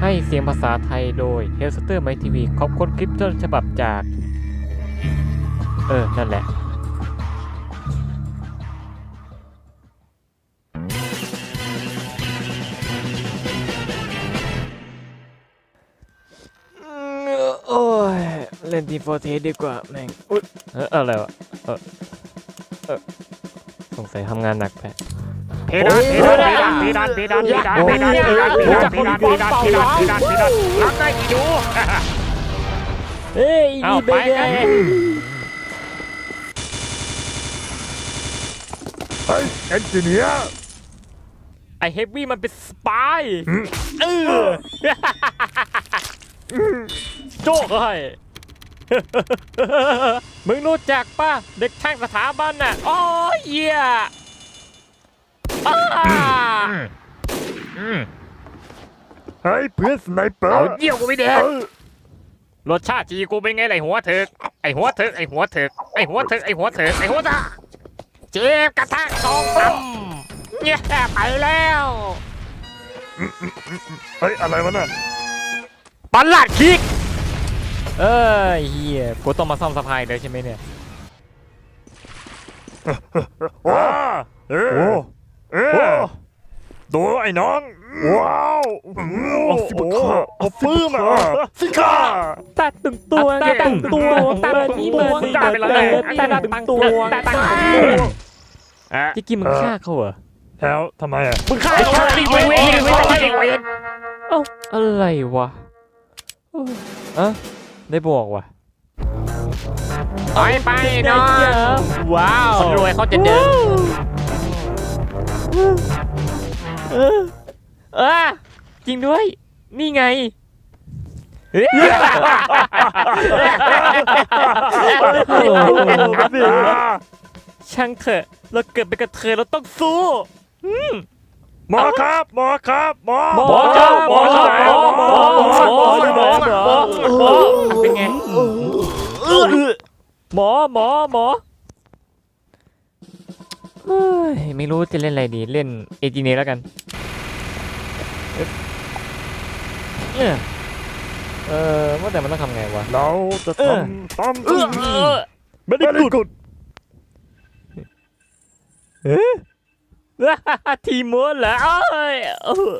ให้เสียงภาษาไทยโดย h e l s t e r My TV ขอบคุณคลิปต้นฉบับจาก เออ นั่นแหละ โอ้ย เล่นทีโฟเทสดีกว่า แม่ง อุ๊ยเอออะไรวะ เออ เออ สงสัยทำงานหนักไป เพดานเพดานเพดานเพดานเพดานเพดานเพดานเพดานเพดานเพดานเพดานเพดานเพดานรับได้อีดูเฮ้ยเอานี่ไปเป็นไงกันเฮ้ยเอนจิเนียร์ไอเฮฟวี่มันเป็นสปายอืมเออโจ้เฮ้ยมึงรู้จักป่ะเด็กช่างสถาบันน่ะ โอ้ยเหี้ยอ้า เฮ้ยเพื่อนสไนเปอเอาร์เยี่ยวกูไม่แดเอกอรสชาติจีกูเป็นไงไรหัวเถิกไอหัวเถิกไอหัวเถิกไอหัวเถิกไอหัวเถิกไอหัวเถิกเจ็บกระทะสองตั้มเนี่ยไปแล้วเฮ้ยอะไรวะน่ะปันหลัดคิก เออเฮียกูต้องมาซ่อมสะพายเลยใช่ไหมเนี่ยว้าเออ เออดูไอ้น้อง ว้าวเอาสิบข้าเอาปื้มอะสิข้าตัดตึงตัวตัดตึงตัวตัดตึงตัวได้ไปแล้วตัดตึงตัวตัดตึงอะจิกกี้มึงฆ่าเขาเหรอแล้วทำไมอะมึงฆ่าไอ้ชาติเวรเวรเวรเวรเวรเอ้าอะไรวะเอะได้บอกว่ะไปไปน้องว้าวคนรวยเขาจะเดิน เออเออจริงด้วย นี่ไงช่างเถอะเราเกิดเป็นกระเทยเราต้องสู้หมอครับหมอครับหมอหมอครับหมอครับหมอหมอหมอหมอหมอหมอหมอเป็นไงหมอหมอหมอเฮ้ย ไม่รู้จะเล่นอะไรดี เล่นเอจิเนแล้วกัน เออเออว่าแต่มันต้องทำไงวะ เราจะเออทำตามเอที่อเออไม่ได้กุดทีมม้วนเหรอเอ้ยเออ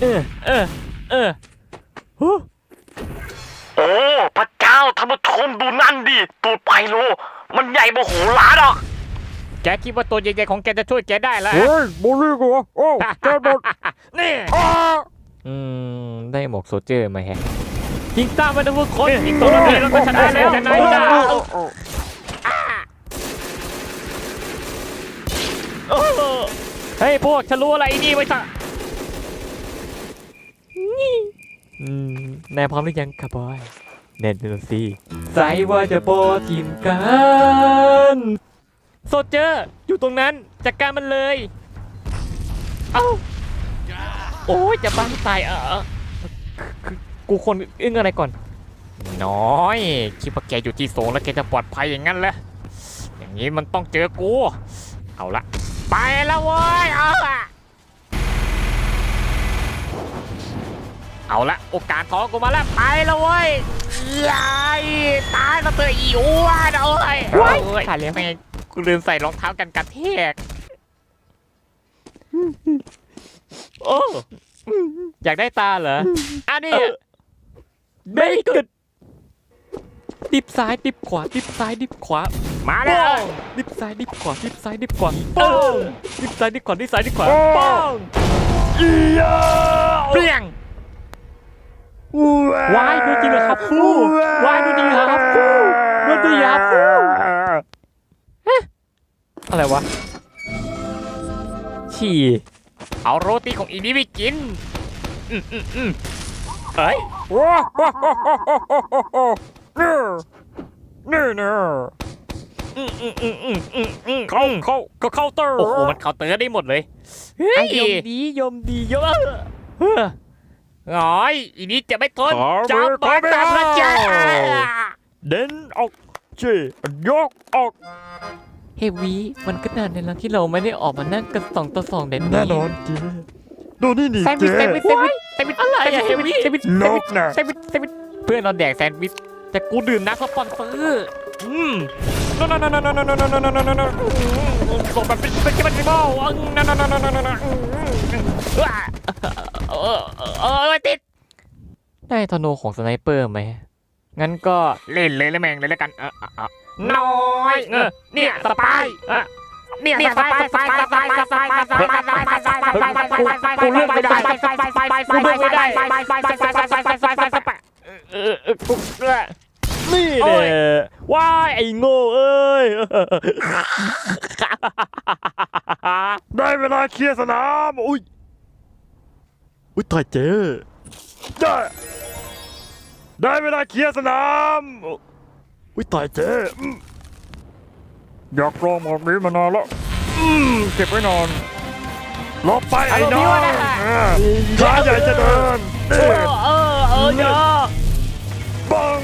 เออเออเออฮู้โอ้พระเจ้าท่านผู้ชมดูนั่นดิ ตูดไพโล มันใหญ่โมโหลาดอะ แกคิดว่าตัวใหญ่ๆของแกจะช่วยแกได้แล้วเฮ้ยบุรีกูโอ้แกหมดนี่อ้าอืมได้หมวกโซเจอร์มาแฮะยิงตามไปนะพวกคนยิงตัวนั้นเลยแล้วก็ชนะแล้วชนะแล้วโอ้โหเฮ้ยพวกฉันรู้อะไรนี่ไว้ซะนี่อืมนายพร้อมหรือยังครับบอยแน่นอนสิใส่ว่าจะโปรทีมกัน โซเจอร์อยู่ตรงนั้นจัดการมันเลย เอ้าโอ้ยจะบ้าตายเออคือกูคนอึ้งอะไรก่อน น้อยคิดว่าแกอยู่ที่สูงแล้วแกจะปลอดภัยอย่างนั้นเหรออย่างนี้มันต้องเจอกู เอาละไปแล้วเว้ยเอาละเอาละโอกาสทองกูมาแล้วไปแล้วเว้ยยายตายแล้วเธออีอ้วนเอาเลยว้ายเอ้ยขาดแล้วแม่ง กูลืมใส่รองเท้ากันกระแทกโอ้อยากได้ตาเหรออันนี้ไม่กดดิบซ้ายดิบขวาดิบซ้ายดิบขวา มาแล้วดิบซ้ายดิบขวาดิบซ้ายดิบขวาป้องดิบซ้ายดิบขวาดิบซ้ายดิบขวาป้องอียาเปรี้ยงวายดูจริงเหรอครับฟูวายดูจริงเหรอครับฟูดูจริงเหรอครับฟู อะไรวะ ฉี่ เอาโรตีของอีนี่ไปกิน อืมอืมอืมเอ้ยว้าวนี่นี่นะอืมอืมอืมอืมอืมอืมเข้าเข้าก็เคาน์เตอร์โอ้โหมันเคาน์เตอร์ได้หมดเลยเฮ้ไอ้ยยมดียมดียมเออน้อยอีนี่จะไม่ทนขอจับขอมาจับพระเจ้าเด่นออกจียกออก เฮวีมันก็นานในแล้วที่เราไม่ได้ออกมานั่งกันสองต่อสองเด็ดแน่นอนจีดูนี่นี่แซนด์วิเจ๊ชแซนด์วิชแซนด์วิชแซนด์วิชอะไรอะแซนด์วิชแซนด์วิชนกนะแซนด์วิชแซนด์วิชเพื่อนเราแดกแซนด์วิชแต่กูดื่มน้ำสปอนเซอร์อืมโนโนโนโนโนโนโนโนโนโนโนโนโนส่งแบบเป็นเป็นเป็นบ้าโนโนโนโนโนโนโนเออเออติดได้ธนูของสไนเปอร์ไหมงั้นก็เล่นเลยแล้วแม่งเลยแล้วกันเออเออ น้อยเออเนี่ยสปายเออเนี่ยสปายสปายสปายสปายสปายสปายสปายสปายสปายกูเลือกไม่ได้กูเลือกไม่ได้เออเออกูเลือกนี่โอ้เนี่ยยว้ายไอ้โง่เอ้ยได้เวลาเคลียร์สนามอุ้ยอุ้ยตายเจ๊ได้ได้เวลาเคลียร์สนาม อุ้ยตายเจ๊อืมอยากลองหมดนี้มานานแล้วอืมเก็บไว้นอนลบไปไอ้น้องเออขาใหญ่จะเดินนี่เออเออเนาะบัง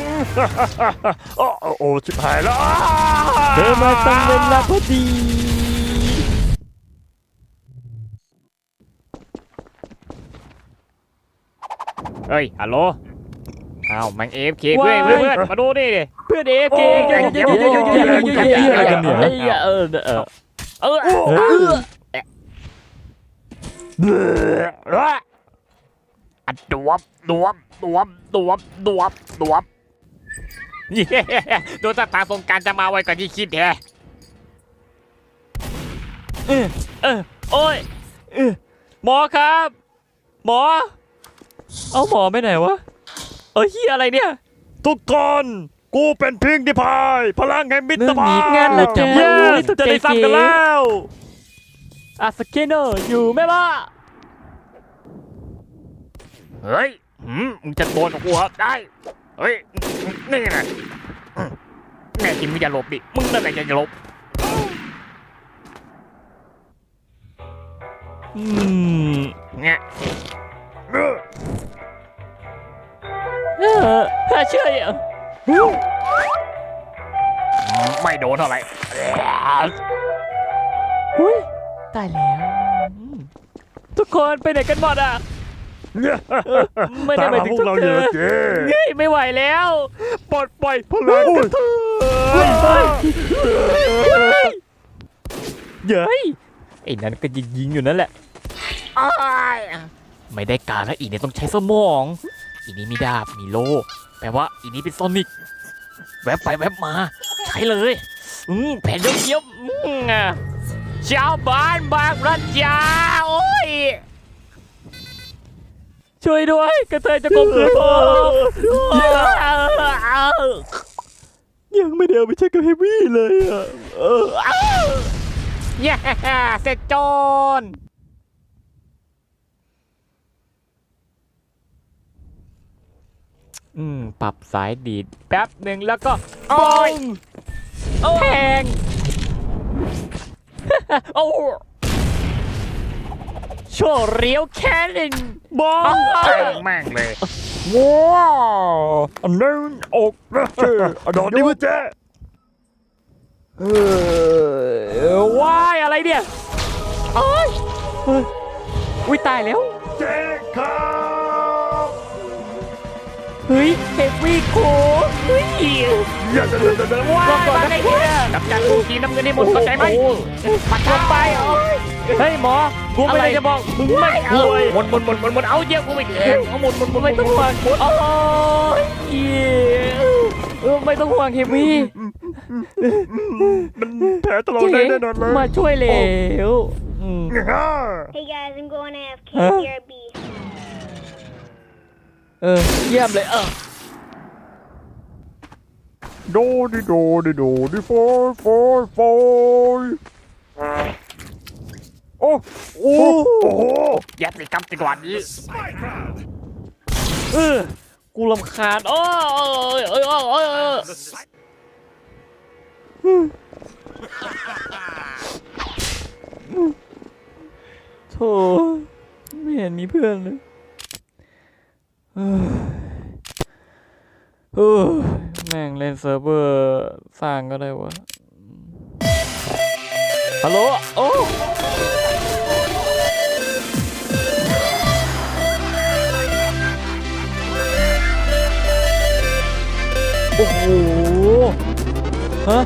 โอ้โอ้โอ้ชิบหายแล้วเธอมาตั้งเวลาพอดีเฮ้ยฮัลโหล อ้าวแม่งเอฟเคเพื่อนเพื่อนมาดูนี่ดิเพื่อนเอฟเกโอ้ยเยอะๆๆๆๆๆๆๆๆเออเออเออเออเบื่ออัดดวบดวบดวบดวบดวบดวบเย้ดูท่าทางสงกรารจะมาไวกว่าที่คิดแฮะเออโอ้ยเออหมอครับ หมอ เอาหมอไปไหนวะเออเฮียอะไรเนี่ย ทุกคนกูเป็นพิงค์ที่พาย พลังแห่งมิตรภาพเรื่องนี้งานละจ้ะเย้ไม่ตกใจจะได้ซ้ำกันแล้วอาสเกโนอยู่ไหมล่ะเฮ้ยหืมมึงจะโดนกับกูเหรอได้ เฮ้ย นี่นะอืมแน่จริงมึงอย่าหลบดิ มึงนั่นแหละจะหลบอืมเนี่ย เออเออถ้าเชื่ออะไม่โดนเท่าไหร่อุ้ยตายแล้วอืมทุกคนไปไหนกันหมดอะเออไม่ได้หมายถึงพวกเราเธเยออะเจ๊เฮ้ยไม่ไหวแล้ว ปลดปล่อยพลังกันเถอะเย้ยไอ้นั้นก็ยิงยิงๆอยู่นั่นแหละอ้ายไม่ได้การแล้วอีเนี่ยต้องใช้สมอง อีนี้มีดาบมีโล่แปลว่าอีนี้เป็นโซนิกแวบไปแวบมา ใช้เลยอืมแผ่นเยี่ยมๆอืมอะชาวบ้านบางรัชยาโอ้ยช่วยด้วย กระเทยจะกลมขืนผมยังไม่ได้เอาไปใช้กับเฮฟวี่เลยอะเออเย้เสร็จโจร อืมปรับสายดีดแป๊บหนึ่งแล้วก็โอ้ยแทงโอ้โชว์เรียวแค่นินบอลแม่งแม่งเลย ว้าวอันนั้นอกนะเจ๊อันดอนนี่เว้ยเจ๊เออว้ายอะไรเนี่ยโอ้ยเฮ้ยอุ้ยตายแล้ว เจ๊ครับ เฮ้ยเฮฟวี่โคเฮ้ยอย่าเดินเดินเดินว้ายมาไงเนี่ยกับจัดกูทีน้ำเงินให้หมดเข้าใจไหมปัดลงไปโอ้ยเฮ้ยหมอกูไม่ได้จะบอกมึงไม่เอป่วยอหมดหมดหมดหมดหมดเอาเยี่ยกูไปแทงเอาหมดหมดหมดไม่ต้องห่วงโอ้ยเออไม่ต้องห่วงเฮฟวี่มันแผลตลอดได้แน่นอนเลยมาช่วยแล้ว Hey guys, I'm going AFK Huh? BRB. เออ เยี่ยมเลย เออ โดดิโดดิโดดิโฟยโฟยโฟยโอ้โอ้โอ้โหยัดสิครับจังหวะนี้เออกูรำคาญโอ้ยเอ้ยเอ้ยเอ้ยเอ้ยโธ่ไม่เห็นมีเพื่อนเลยเออเออ แม่งเล่นเซิร์ฟเวอร์สร้างก็ได้วะฮัลโหล โอ้โอ้โห ฮะ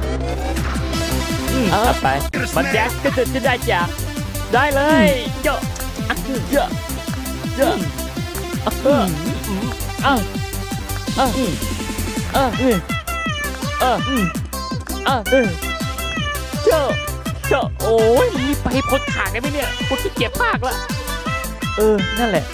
อะไปมันแจ็คก็จะจะได้จ้ะได้เลยเยอะเยอะเยอะ อ้าอ้าอืมอาอามอ้าวอืมอืมเจ้าเจ้าโอ้ยรีไปพดนทางได้ไหมเนี่ยวดที่เกียมากละเออ นั่นแหละ